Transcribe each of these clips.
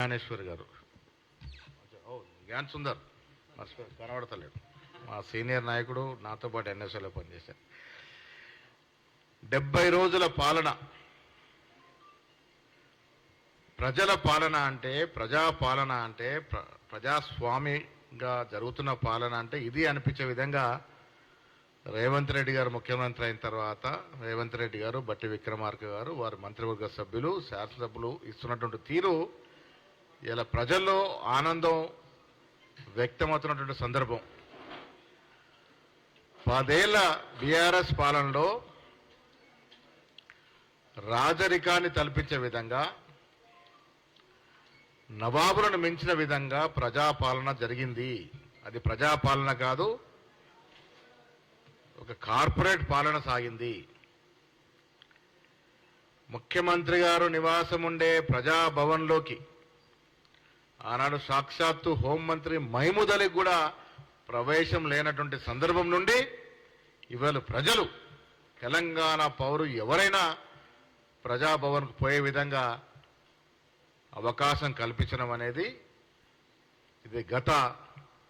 జ్ఞానేశ్వర్ గారు. జ్ఞాన్ సుందర్. మర్చిపోయి కనబడతలేడు. మా సీనియర్ నాయకుడు నాతో పాటు ఎన్ఎస్ఏలో పనిచేశారు. డెబ్బై రోజుల పాలన. ప్రజల పాలన అంటే ప్రజా పాలన అంటే ప్ర ప్రజాస్వామిగా జరుగుతున్న పాలన అంటే ఇది అనిపించే విధంగా రేవంత్ రెడ్డి గారు ముఖ్యమంత్రి అయిన తర్వాత రేవంత్ రెడ్డి గారు బట్టి విక్రమార్క గారు వారి మంత్రివర్గ సభ్యులు శాసనసభ్యులు ఇస్తున్నటువంటి తీరు ఇలా ప్రజల్లో ఆనందం వ్యక్తమవుతున్నటువంటి సందర్భం. పదేళ్ళ బీఆర్ఎస్ పాలనలో రాజరికాన్ని తలపించే విధంగా నవాబులను మించిన విధంగా ప్రజాపాలన జరిగింది. అది ప్రజాపాలన కాదు ఒక కార్పొరేట్ పాలన సాగింది. ముఖ్యమంత్రి గారు నివాసం ఉండే ప్రజాభవన్లోకి ఆనాడు సాక్షాత్తు హోంమంత్రి మహిముదలికి కూడా ప్రవేశం లేనటువంటి సందర్భం నుండి ఇవాళ ప్రజలు తెలంగాణ పౌరు ఎవరైనా ప్రజాభవన్కు పోయే విధంగా అవకాశం కల్పించడం అనేది ఇది గత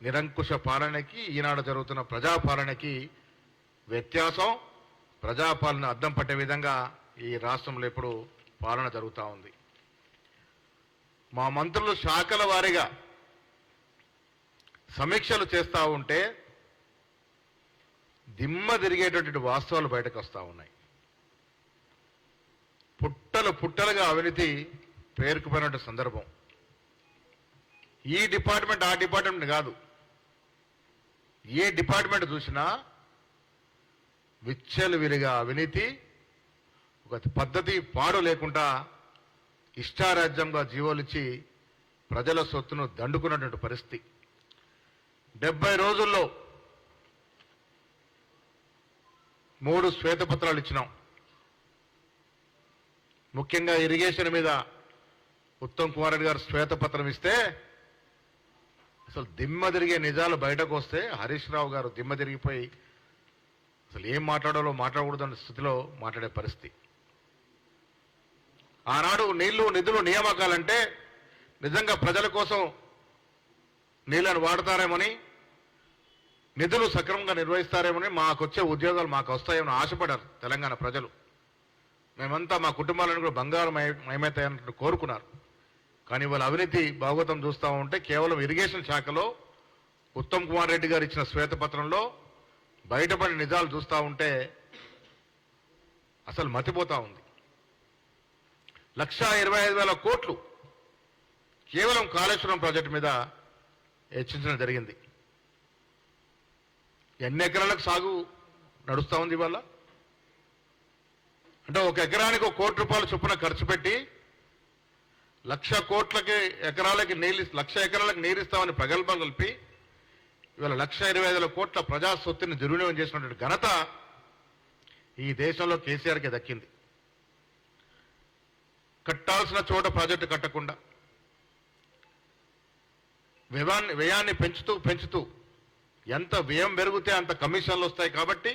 నిరంకుశ పాలనకి ఈనాడు జరుగుతున్న ప్రజాపాలనకి వ్యత్యాసం. ప్రజాపాలన అద్దం పట్టే విధంగా ఈ రాష్ట్రంలో ఇప్పుడు పాలన జరుగుతూ ఉంది. మా మంత్రులు శాఖల వారీగా సమీక్షలు చేస్తూ ఉంటే దిమ్మ తిరిగేటటువంటి వాస్తవాలు బయటకు వస్తూ ఉన్నాయి. పుట్టలు పుట్టలుగా అవినీతి పేరుకుపోయినటువంటి సందర్భం. ఈ డిపార్ట్మెంట్ ఆ డిపార్ట్మెంట్ కాదు. ఏ డిపార్ట్మెంట్ చూసినా విచ్చలు విరిగా అవినీతి ఒక పద్ధతి పాడు లేకుండా ఇష్టారాజ్యంగా జీవోలిచ్చి ప్రజల సొత్తును దండుకున్నటువంటి పరిస్థితి. డెబ్బై రోజుల్లో మూడు శ్వేతపత్రాలు ఇచ్చినాం. ముఖ్యంగా ఇరిగేషన్ మీద ఉత్తమ్ కుమార్ రెడ్డి గారు శ్వేతపత్రం ఇస్తే అసలు దిమ్మ తిరిగే నిజాలు బయటకు వస్తే హరీష్ రావు గారు దిమ్మ తిరిగిపోయి అసలు ఏం మాట్లాడాలో మాట్లాడకూడదన్న స్థితిలో మాట్లాడే పరిస్థితి. ఆనాడు నీళ్ళు నిధులు నియామకాలంటే నిజంగా ప్రజల కోసం నీళ్ళను వాడతారేమని నిధులు సక్రమంగా నిర్వహిస్తారేమని మాకు వచ్చే ఉద్యోగాలు మాకు వస్తాయేమని ఆశపడారు తెలంగాణ ప్రజలు. మేమంతా మా కుటుంబాలను కూడా బంగారం మయమవుతాయన్నట్టు కోరుకున్నారు. కానీ వాళ్ళ అవినీతి భాగవతం చూస్తూ ఉంటే కేవలం ఇరిగేషన్ శాఖలో ఉత్తమ్ కుమార్ రెడ్డి గారు ఇచ్చిన శ్వేతపత్రంలో బయటపడి నిజాలు చూస్తూ ఉంటే అసలు మతిపోతా ఉంది. లక్షా ఇరవై ఐదు వేల కోట్లు కేవలం కాళేశ్వరం ప్రాజెక్టు మీద హెచ్చించడం జరిగింది. ఎన్ని ఎకరాలకు సాగు నడుస్తూ ఉంది ఇవాళ? అంటే ఒక ఎకరానికి ఒక కోటి రూపాయలు చొప్పున ఖర్చు పెట్టి లక్ష కోట్లకి ఎకరాలకి నీళ్ళు లక్ష ఎకరాలకు నీరు ఇస్తామని ప్రగల్భం కలిపి ఇవాళ లక్ష ఇరవై ఐదు కోట్ల ప్రజా సొత్తుని దుర్వినియోగం చేసినటువంటి ఘనత ఈ దేశంలో కేసీఆర్కి దక్కింది. కట్టాల్సిన చోట ప్రాజెక్టు కట్టకుండా వ్యయాన్ని వ్యయాన్ని పెంచుతూ పెంచుతూ ఎంత వ్యయం పెరిగితే అంత కమిషన్లు వస్తాయి కాబట్టి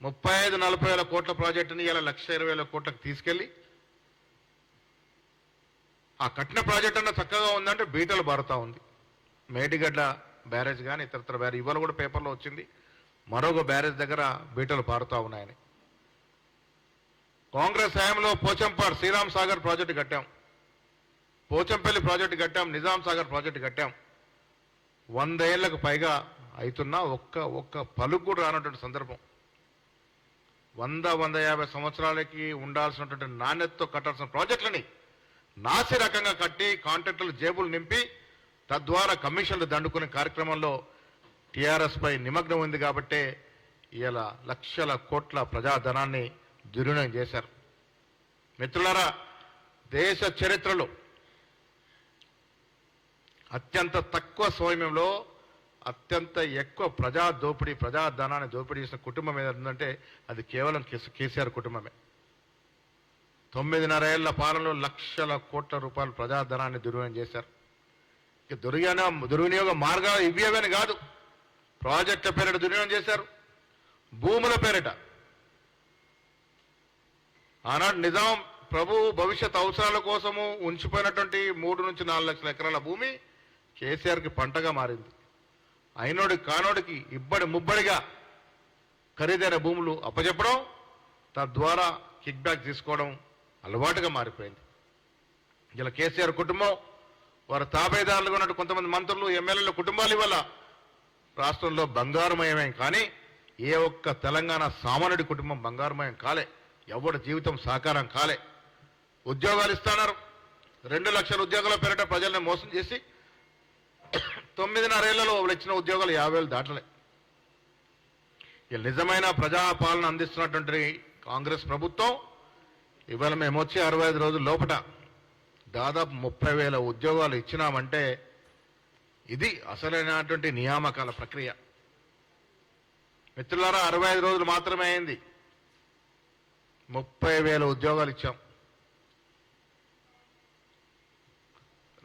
ముప్పై ఐదు నలభై వేల కోట్ల ప్రాజెక్టుని ఇలా లక్ష ఇరవై వేల కోట్లకు తీసుకెళ్ళి ఆ కట్టిన ప్రాజెక్ట్ అన్న చక్కగా ఉందంటే బీటలు బారుతా ఉంది. మేడిగడ్డ బ్యారేజ్ కానీ ఇతరత్ర బ్యారేజ్ ఇవాళ కూడా పేపర్లో వచ్చింది. మరొక బ్యారేజ్ దగ్గర బీటలు పారుతూ ఉన్నాయని. కాంగ్రెస్ హయాంలో పోచంపాడు శ్రీరామ్ సాగర్ ప్రాజెక్టు కట్టాం. పోచంపల్లి ప్రాజెక్టు కట్టాం నిజాం సాగర్ ప్రాజెక్టు కట్టాం. వంద ఏళ్ళకు పైగా అవుతున్నా ఒక్క ఒక్క పలుకు కూడా రానటువంటి సందర్భం. వంద వంద యాభై సంవత్సరాలకి ఉండాల్సినటువంటి నాణ్యతతో కట్టాల్సిన ప్రాజెక్టులని నాసి రకంగా కట్టి కాంట్రాక్టులు జేబులు నింపి తద్వారా కమిషన్లు దండుకునే కార్యక్రమంలో టీఆర్ఎస్ పై నిమగ్నం ఉంది కాబట్టే ఇలా లక్షల కోట్ల ప్రజాధనాన్ని దుర్వినియోగం చేశారు. మిత్రులరా దేశ చరిత్రలో అత్యంత తక్కువ సమయంలో అత్యంత ఎక్కువ ప్రజా దోపిడీ ప్రజా ధనాన్ని దోపిడీ చేసిన కుటుంబం ఏదంటే అది కేవలం కేసీఆర్ కుటుంబమే. తొమ్మిదిన్నర ఏళ్ళ పాలనలో లక్షల కోట్ల రూపాయల ప్రజాధనాన్ని దుర్వినియోగం చేశారు. ఇక దుర్వినియోగం దుర్వినియోగ మార్గాలు ఇవ్వేవని కాదు. ప్రాజెక్టుల పేరిట దుర్వినియోగం చేశారు. భూముల పేరిట. ఆనాడు నిజాం ప్రభు భవిష్యత్ అవసరాల కోసము ఉంచిపోయినటువంటి మూడు నుంచి నాలుగు లక్షల ఎకరాల భూమి కేసీఆర్కి పంటగా మారింది. అయినోడి కానోడికి ఇబ్బడి ముబ్బడిగా ఖరీదైన భూములు అప్పచెప్పడం తద్వారా కిక్ బ్యాక్ తీసుకోవడం అలవాటుగా మారిపోయింది. ఇలా కేసీఆర్ కుటుంబం వారి తాబేదారులుగా ఉన్నట్టు కొంతమంది మంత్రులు ఎమ్మెల్యేల కుటుంబాలు ఇవాళ రాష్ట్రంలో బంగారుమయమే కానీ ఏ ఒక్క తెలంగాణ సామాన్యుడి కుటుంబం బంగారుమయం కాలే. ఎవరి జీవితం సాకారం కాలే. ఉద్యోగాలు ఇస్తున్నారు రెండు లక్షల ఉద్యోగాల పేరిట ప్రజల్ని మోసం చేసి తొమ్మిదిన్నరేళ్ళలో వాళ్ళు ఇచ్చిన ఉద్యోగాలు యాభై వేలు దాటలే. ఈ నిజమైన ప్రజాపాలన అందిస్తున్నటువంటి కాంగ్రెస్ ప్రభుత్వం ఇవాళ మేము వచ్చి అరవై ఐదు రోజుల లోపట దాదాపు ముప్పై వేల ఉద్యోగాలు ఇచ్చినామంటే ఇది అసలైనటువంటి నియామకాల ప్రక్రియ. మిత్రులారా అరవై ఐదు రోజులు మాత్రమే అయింది. ముప్పై వేల ఉద్యోగాలు ఇచ్చాం.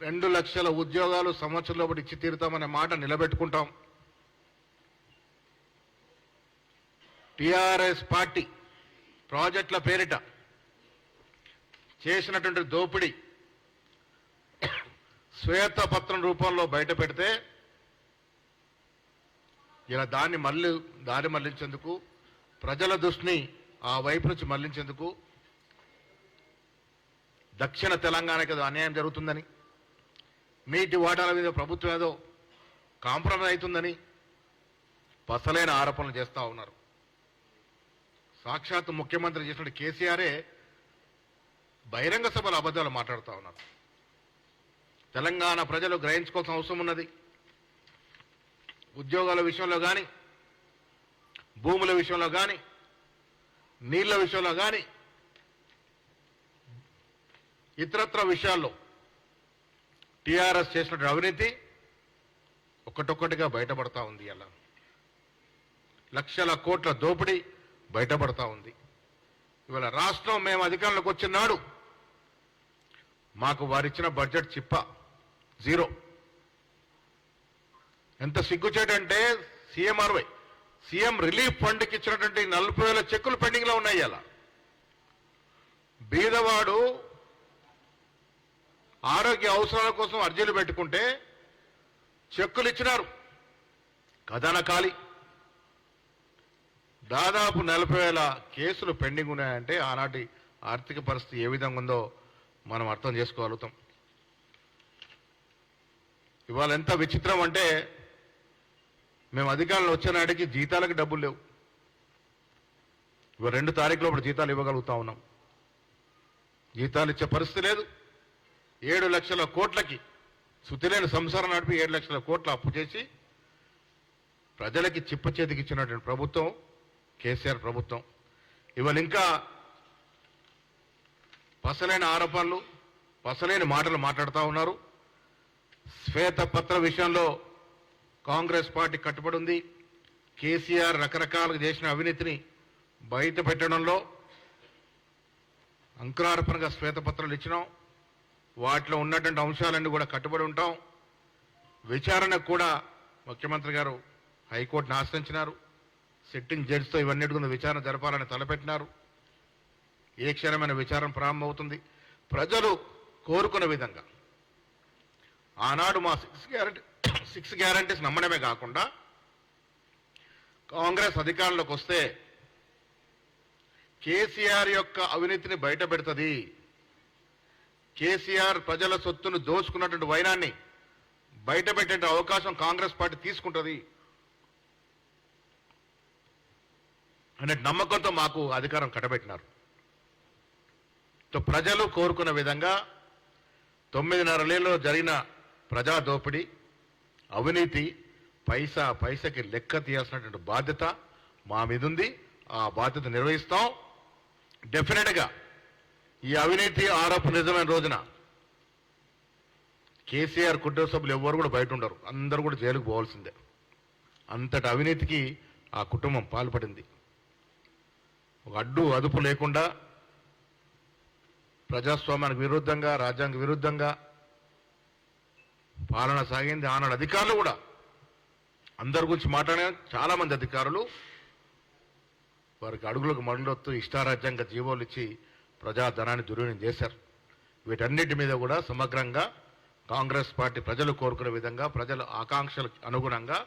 రెండు లక్షల ఉద్యోగాలు సంవత్సరం లోపల ఇచ్చి తీరుతామనే మాట నిలబెట్టుకుంటాం. టిఆర్ఎస్ పార్టీ ప్రాజెక్టుల పేరిట చేసినటువంటి దోపిడీ శ్వేతపత్రం రూపంలో బయట పెడితే ఇలా దాన్ని మళ్ళీ దారి మళ్ళించేందుకు ప్రజల దృష్టిని ఆ వైపు నుంచి మళ్ళించేందుకు దక్షిణ తెలంగాణకి ఏదో అన్యాయం జరుగుతుందని నీటి వాటాల మీద ప్రభుత్వం ఏదో కాంప్రమైజ్ అవుతుందని పసలైన ఆరోపణలు చేస్తూ ఉన్నారు. సాక్షాత్ ముఖ్యమంత్రి చేసినట్టు కేసీఆరే బహిరంగ సభల అబద్ధాలు మాట్లాడుతూ ఉన్నారు. తెలంగాణ ప్రజలు గ్రహించుకోవాల్సిన అవసరం ఉన్నది. ఉద్యోగాల విషయంలో కానీ భూముల విషయంలో కానీ నీళ్ళ విషయంలో కానీ ఇతరత్ర విషయాల్లో టీఆర్ఎస్ చేసినటువంటి అవినీతి ఒక్కటొక్కటిగా బయటపడతా ఉంది అలా. లక్షల కోట్ల దోపిడీ బయటపడతా ఉంది. ఇవాళ రాష్ట్రం మేము అధికారంలోకి వచ్చిన నాడు మాకు వారిచ్చిన బడ్జెట్ చిప్ప జీరో. ఎంత సిగ్గుచేటంటే సీఎంఆర్వై సీఎం రిలీఫ్ ఫండ్కి ఇచ్చినటువంటి నలభై వేల చెక్కులు పెండింగ్లో ఉన్నాయి అలా బీదవాడు ఆరోగ్య అవసరాల కోసం అర్జీలు పెట్టుకుంటే చెక్కులు ఇచ్చినారు. కథన ఖాళీ. దాదాపు నలభై వేల కేసులు పెండింగ్ ఉన్నాయంటే ఆనాటి ఆర్థిక పరిస్థితి ఏ విధంగా ఉందో మనం అర్థం చేసుకోగలుగుతాం. ఇవాళ ఎంత విచిత్రం అంటే మేము అధికారంలో వచ్చే నాటికి జీతాలకు డబ్బులు లేవు. ఇవాళ రెండు తారీఖులో ఇప్పుడు జీతాలు ఇవ్వగలుగుతా ఉన్నాం. జీతాలు ఇచ్చే పరిస్థితి లేదు. ఏడు లక్షల కోట్లకి శుతిలేని సంసారం నడిపి ఏడు లక్షల కోట్ల అప్పు చేసి ప్రజలకి చిప్ప చేతికి ఇచ్చినటువంటి ప్రభుత్వం కేసీఆర్ ప్రభుత్వం. ఇవాళ ఇంకా పసలైన ఆరోపణలు పసలైన మాటలు మాట్లాడుతూ ఉన్నారు. శ్వేతపత్ర విషయంలో కాంగ్రెస్ పార్టీ కట్టుబడి ఉంది కేసీఆర్ రకరకాలుగా చేసిన అవినీతిని బయట పెట్టడంలో అంకురార్పణగా శ్వేతపత్రాలు ఇచ్చినాం. వాటిలో ఉన్నటువంటి అంశాలన్నీ కూడా కట్టుబడి ఉంటాం. విచారణకు కూడా ముఖ్యమంత్రి గారు హైకోర్టును ఆశ్రయించినారు. సిట్టింగ్ జడ్జితో ఇవన్నీ విచారణ జరపాలని తలపెట్టినారు. ఏ క్షణమైన విచారణ ప్రారంభమవుతుంది? ప్రజలు కోరుకున్న విధంగా. ఆనాడు మా సిక్స్ గ్యారెంటీ సిక్స్ గ్యారంటీస్ నమ్మడమే కాకుండా కాంగ్రెస్ అధికారంలోకి వస్తే కేసీఆర్ యొక్క అవినీతిని బయట పెడుతుంది కేసీఆర్ ప్రజల సొత్తును దోచుకున్నటువంటి వైనాన్ని బయట పెట్టే అవకాశం కాంగ్రెస్ పార్టీ తీసుకుంటుంది. అనే నమ్మకంతో మాకు అధికారం కట్టబెట్టినారు. ప్రజలు కోరుకున్న విధంగా తొమ్మిదిన్నరలో జరిగిన ప్రజా దోపిడీ అవినీతి పైసా పైసకి లెక్క తీయాల్సినటువంటి బాధ్యత మా మీద ఉంది ఆ బాధ్యత నిర్వహిస్తాం. డెఫినెట్గా ఈ అవినీతి ఆరోపణ నిజమైన రోజున కేసీఆర్ కుటుంబ సభ్యులు ఎవరు కూడా బయట ఉండరు. అందరూ కూడా జైలుకు పోవాల్సిందే. అంతటి అవినీతికి ఆ కుటుంబం పాల్పడింది. ఒక అడ్డు అదుపు లేకుండా ప్రజాస్వామ్యానికి విరుద్ధంగా రాజ్యాంగ విరుద్ధంగా పాలన సాగింది ఆనాడు అధికారులు కూడా. అందరి గురించి మాట్లాడే చాలా మంది అధికారులు వారికి అడుగులకు మండొత్తు ఇష్టారాజ్యాంగ జీవోలు ఇచ్చి ప్రజాధనాన్ని దుర్వినియోగం చేశారు. వీటన్నిటి మీద కూడా సమగ్రంగా కాంగ్రెస్ పార్టీ ప్రజలు కోరుకునే విధంగా ప్రజల ఆకాంక్షలకు అనుగుణంగా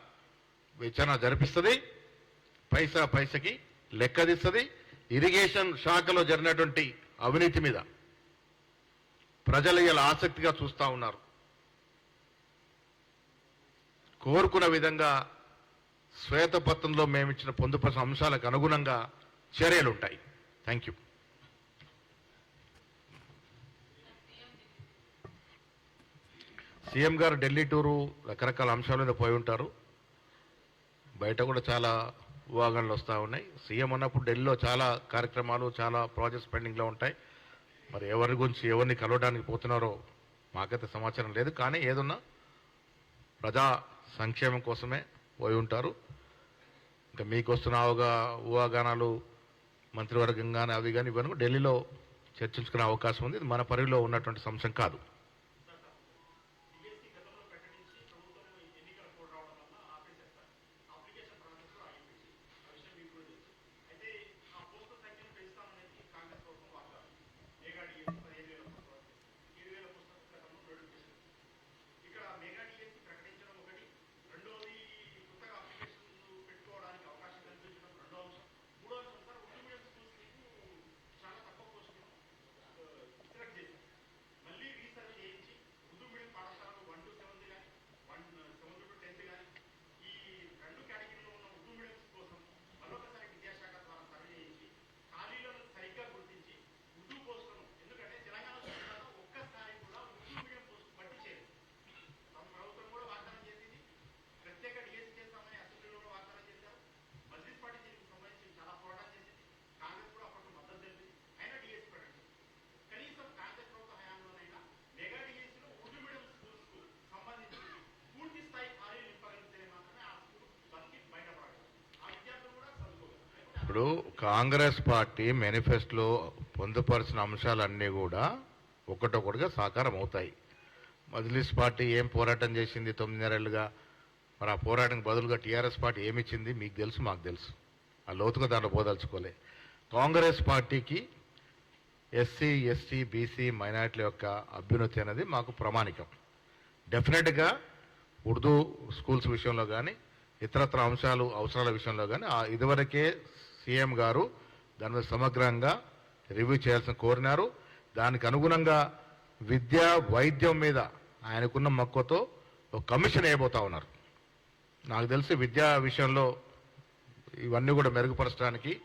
విచారణ జరిపిస్తుంది. పైసా పైసకి లెక్కదిస్తుంది ఇరిగేషన్ శాఖలో జరిగినటువంటి అవినీతి మీద ప్రజలు ఇలా ఆసక్తిగా చూస్తా ఉన్నారు. కోరుకున్న విధంగా శ్వేతపత్రంలో మేము ఇచ్చిన పొందుపరిచిన అంశాలకు అనుగుణంగా చర్యలు ఉంటాయి. థ్యాంక్ యూ సీఎం గారు ఢిల్లీ టూరు రకరకాల అంశాల మీద పోయి ఉంటారు. బయట కూడా చాలా ఊహాగానాలు వస్తూ ఉన్నాయి. సీఎం ఉన్నప్పుడు ఢిల్లీలో చాలా కార్యక్రమాలు చాలా ప్రాజెక్ట్స్ పెండింగ్లో ఉంటాయి. మరి ఎవరి గురించి ఎవరిని కలవడానికి పోతున్నారో మాకైతే సమాచారం లేదు. కానీ ఏదన్నా ప్రజా సంక్షేమం కోసమే పోయి ఉంటారు. ఇంకా మీకు వస్తున్న అవగా ఊహాగానాలు మంత్రివర్గం కానీ అవి కానీ ఇవన్నీ ఢిల్లీలో చర్చించుకునే అవకాశం ఉంది. ఇది మన పరిధిలో ఉన్నటువంటి అంశం కాదు. ఇప్పుడు కాంగ్రెస్ పార్టీ మేనిఫెస్టోలో పొందుపరిచిన అంశాలన్నీ కూడా ఒకటొకటిగా సాకారం అవుతాయి మజ్లిస్ పార్టీ ఏం పోరాటం చేసింది తొమ్మిదిన్నరేళ్ళుగా? మరి ఆ పోరాటానికి బదులుగా టీఆర్ఎస్ పార్టీ ఏమి ఇచ్చింది మీకు తెలుసు మాకు తెలుసు. ఆ లోతుగా దాంట్లో పోదలుచుకోలే. కాంగ్రెస్ పార్టీకి ఎస్సీ ఎస్టీ బీసీ మైనార్టీల యొక్క అభ్యున్నతి అనేది మాకు ప్రామాణికం. డెఫినెట్గా ఉర్దూ స్కూల్స్ విషయంలో కానీ ఇతరత్ర అంశాలు అవసరాల విషయంలో కానీ ఇదివరకే సీఎం గారు దాని మీద సమగ్రంగా రివ్యూ చేయాల్సిన కోరినారు. దానికి అనుగుణంగా విద్య వైద్యం మీద ఆయనకున్న మక్కువతో ఒక కమిషన్ వేయబోతా ఉన్నారు. నాకు తెలిసి విద్యా విషయంలో ఇవన్నీ కూడా మెరుగుపరచడానికి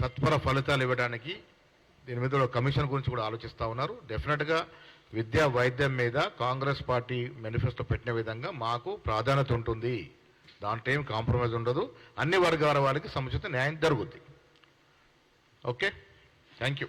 సత్వర ఫలితాలు ఇవ్వడానికి దీని మీద ఒక కమిషన్ గురించి కూడా ఆలోచిస్తూ ఉన్నారు. డెఫినెట్గా విద్యా వైద్యం మీద కాంగ్రెస్ పార్టీ మేనిఫెస్టో పెట్టిన విధంగా మాకు ప్రాధాన్యత ఉంటుంది. దాంట్లో ఏం కాంప్రమైజ్ ఉండదు. అన్ని వర్గాల వాళ్ళకి సముచిత న్యాయం జరుగుద్ది. ఓకే? Thank you